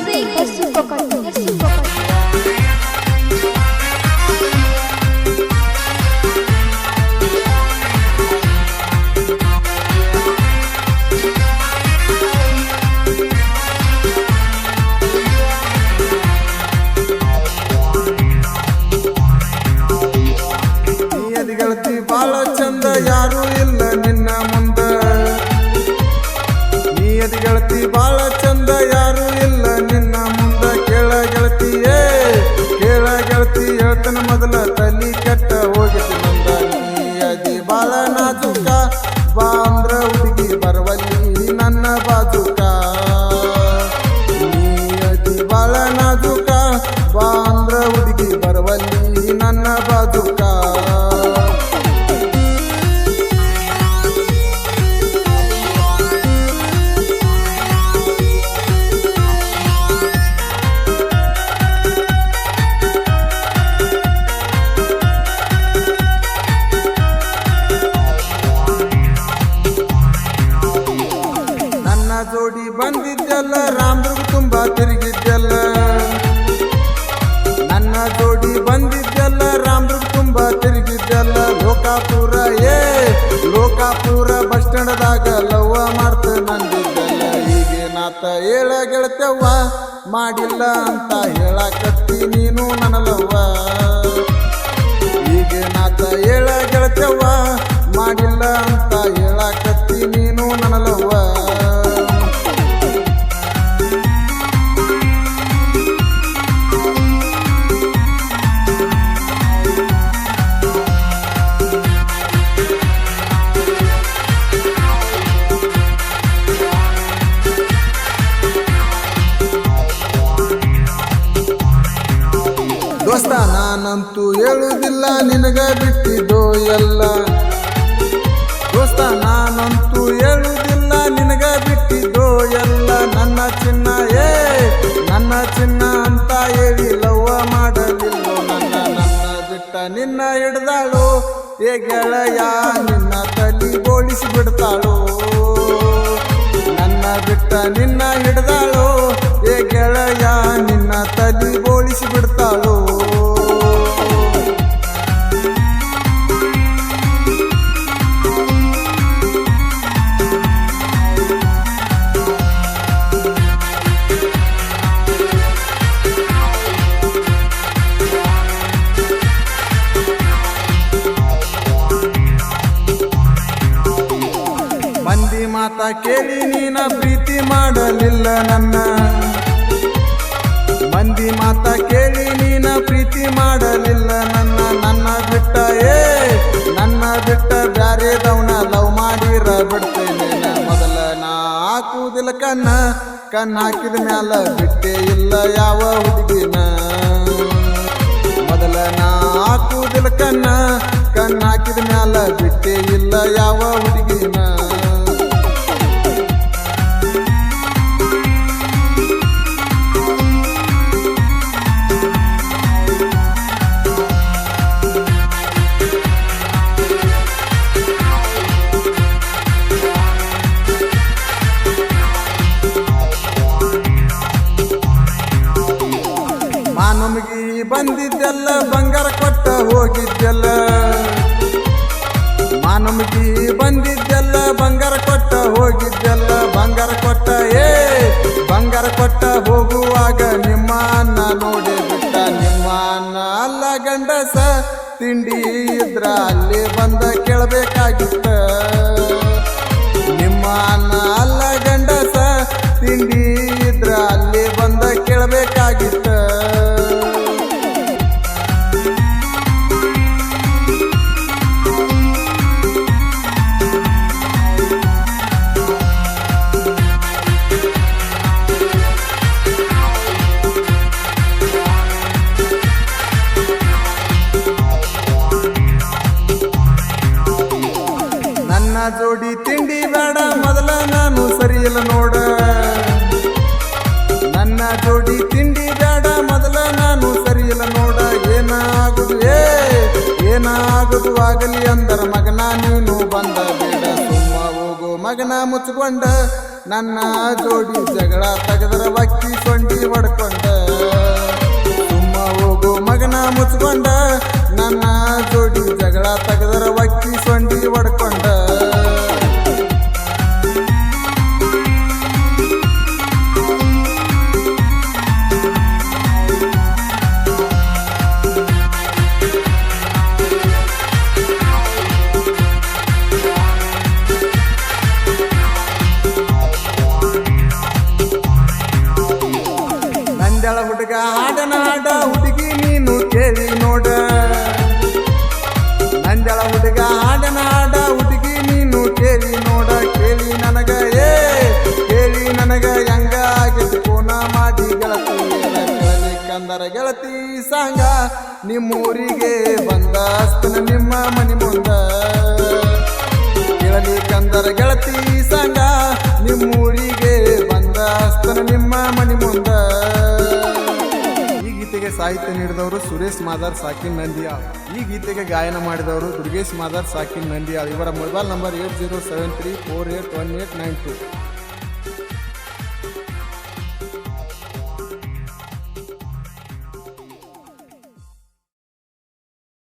Posso ir, posso ir, posso ir. ಗೆಳತಿಯೇ ಕೇಳ ಗೆಳತಿ ಹೇಳ್ತನ ಮೊದಲ ತಲಿ ಕೆಟ್ಟ ಹೋಗಿತ್ತು. ತಿರುಗಿದ್ದೆಲ್ಲ. ನನ್ನ ಜೋಡಿ ಬಂದಿದ್ದೆಲ್ಲ ರಾಮದುರ್ಗ ತುಂಬಾ ತಿರುಗಿದ್ದೆಲ್ಲ. ಲೋಕಾಪುರ, ಏ, ಲೋಕಾಪುರ ಬಸ್ ಸ್ಟ್ಯಾಂಡ್ದಾಗ ಲವ್ವ ಮಾಡ್ತ ನಂದಿದ್ದೆಲ್ಲ. ಈಗೇನಾತ ಹೇಳ ಗೆಳತವ್ವ ಮಾಡಿಲ್ಲ ಅಂತ ಹೇಳಕತ್ತಿ ಹೇಳುವುದಿಲ್ಲ ನಿನಗ ಬಿಟ್ಟಿದ್ದು ಎಲ್ಲ. ದೋಸ್ತ, ನಾನಂತೂ ಹೇಳುವುದಿಲ್ಲ ನಿನಗ ಬಿಟ್ಟಿದ್ದು ಎಲ್ಲ. ನನ್ನ ಚಿನ್ನ, ಏ, ನನ್ನ ಚಿನ್ನ ಅಂತ ಹೇಳಿ ಲವ್ವ ಮಾಡಲಿಲ್ಲ. ನನ್ನ ಬಿಟ್ಟ ನಿನ್ನ ಹಿಡ್ದಾಳು, ಏ ಗೆಳೆಯ, ನಿನ್ನ ತಲಿ ಬೋಳಿಸಿ ಬಿಡ್ತಾಳು. ನನ್ನ ಬಿಟ್ಟ ನಿನ್ನ ಹಿಡ್ದಾಳು, ಏ ಗೆಳೆಯ, ನಿನ್ನ ತಲಿ ಬೋಳಿಸಿ ಬಿಡ್ತಾಳು. ಮಾತ ಕೇಳಿ ನೀನ ಪ್ರೀತಿ ಮಾಡಲಿಲ್ಲ ನನ್ನ. ಮಂದಿ ಮಾತ ಕೇಳಿ ನೀನ ಪ್ರೀತಿ ಮಾಡಲಿಲ್ಲ ನನ್ನ. ನನ್ನ ಬಿಟ್ಟ, ಏ, ನನ್ನ ಬಿಟ್ಟ ಬ್ಯಾರೆ ದವನ ಲವ್ ಮಾಡಿರ ಬಿಡ್ತೇನೆ. ಮೊದಲ ನಾ ಹಾಕುವುದಿಲ್ಲ ಕಣ್ಣ ಕಣ್ಣ ಹಾಕಿದ ಮ್ಯಾಲ ಬಿಟ್ಟೆ ಇಲ್ಲ ಯಾವ ಹುಡುಗಿನ. ಮೊದಲ ನಾ ಹಾಕುವುದಿಲ್ಲ ಕಣ್ಣ ಕಣ್ಣ ಹಾಕಿದ ಮ್ಯಾಲ ಬಿಟ್ಟೆ ಇಲ್ಲ ಯಾವ ಹುಡುಗಿನ. ಬಂದಿದ್ದೆಲ್ಲ ಬಂಗಾರ ಕೊಟ್ಟ ಹೋಗಿದ್ದೆಲ್ಲ. ಮಾನಮಿಗಿ ಬಂದಿದ್ದೆಲ್ಲ ಬಂಗಾರ ಕೊಟ್ಟ ಹೋಗಿದ್ದೆಲ್ಲ. ಬಂಗಾರ ಕೊಟ್ಟ ಏ ಬಂಗಾರ ಕೊಟ್ಟ ಆಗಲಿ ಅಂದರ, ಮಗನ ನೀನು ಬಂದ ಬೇಡ. ಸುಮ್ಮ ಹೋಗೋ ಮಗನ ಮುಚ್ಚಿಕೊಂಡ ನನ್ನ ಜೋಡಿ ಜಗಳ ತೆಗೆದರ ಬಕ್ಕಿ ಕೊಂಡಿ ಹೊಡ್ಕೊಂಡ. ಸುಮ್ಮ ಹೋಗೋ ಮಗನ ಮುಚ್ಚಿಕೊಂಡ ನನ್ನ ಜೋಡಿ ಜಗಳ ತೆಗೆದರ ಬಕ್ಕಿ ಸೊಂಡಿ ಹಾಡನ ಹುಡುಗಿ ನೀನು ಕೇಳಿ ನೋಡ. ನಂದಳ ಹುಡುಗ ಹಾಡನ ಹಾಡ ಹುಡುಗಿ ನೀನು ಕೇಳಿ ನೋಡ. ಕೇಳಿ ನನಗ, ಏ, ಕೇಳಿ ನನಗ ಹೆಂಗ ಆಗಿದ್ದು ಕೋನ ಮಾಡಿ ಗೆಳತಿ. ಕಂದರ ಗೆಳತಿ ಸಾಂಗ ನಿಮ್ಮೂರಿಗೆ ಬಂದ ಅಸ್ತನ ನಿಮ್ಮ ಮನೆ ಮುಂದ. ಕೇಳಲಿ ಕಂದರ ಗೆಳತಿ ಸಂಗ ಸಾಹಿತ್ಯ ನೀಡಿದವರು ಸುರೇಶ್ ಮಾದರ್, ಸಾಕಿನ್ ನಂದಿಯಾ ಈ ಗೀತೆಗೆ ಗಾಯನ ಮಾಡಿದವರು ದುರ್ಗೇಶ್ ಮಾದರ್, ಸಾಕಿನ್ ನಂದಿಯಾ ಇವರ mobile number eight zero seven three four eight one eight nine two.